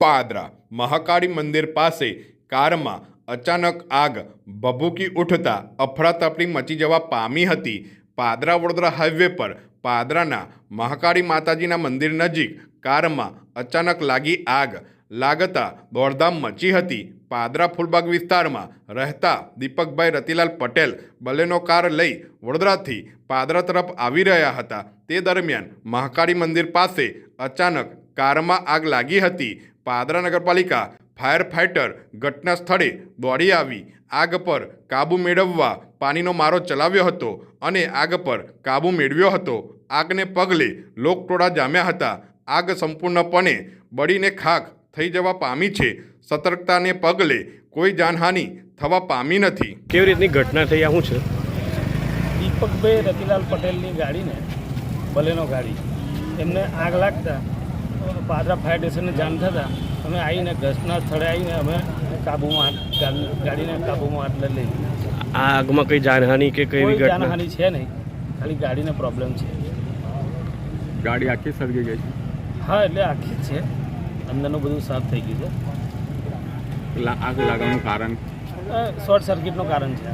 પાદરા મહાકાળી મંદિર પાસે કારમાં અચાનક આગ ભભૂકી ઉઠતા અફરાતફરી મચી જવા પામી હતી. પાદરા વડોદરા હાઈવે પર પાદરાના મહાકાળી માતાજીના મંદિર નજીક કારમાં અચાનક લાગી આગ. લાગતા દોડધામ મચી હતી. પાદરા ફૂલબાગ વિસ્તારમાં રહેતા દીપકભાઈ રતિલાલ પટેલ બલેનો કાર લઈ વડોદરાથી પાદરા તરફ આવી રહ્યા હતા. તે દરમિયાન મહાકાળી મંદિર પાસે અચાનક કારમાં આગ લાગી હતી. પાદરા નગરપાલિકા ફાયર ફાઇટર ઘટના સ્થળે દોડી આવી. આગ પર કાબૂ મેળવવા પાણીનો મારો ચલાવ્યો હતો અને આગ પર કાબૂ મેળવ્યો હતો. આગને પગલે લોકટોળા જામ્યા હતા. આગ સંપૂર્ણપણે બળીને ખાખ થઈ જવા પામી છે. સતર્કતાને પગલે કોઈ જાનહાનિ થવા પામી નથી. કેવી રીતની ઘટના થઈ? આવું શું છે? દીપકભાઈ રતિલાલ પટેલની ગાડીને બલેનો ગાડી એમને આગ લાગતા પાદરા ફાયર સ્ટેશનને જાણ થતાં અમે આવીને ઘટના સ્થળે આવીને અમે કાબૂમાં ગાડીને કાબૂમાં હાથ લઈ લઈએ. આ આગમાં કઈ જાનહાની કે કઈ જાનહાનિ છે નહીં ખાલી ગાડીને પ્રોબ્લેમ છે. ગાડી આખી સળગી ગઈ છે? હા એટલે આખી જ છે. અંદરનું બધું સાફ થઈ ગયું છે. આગ લાગવાનું કારણ? શોર્ટ સર્કિટનું કારણ છે.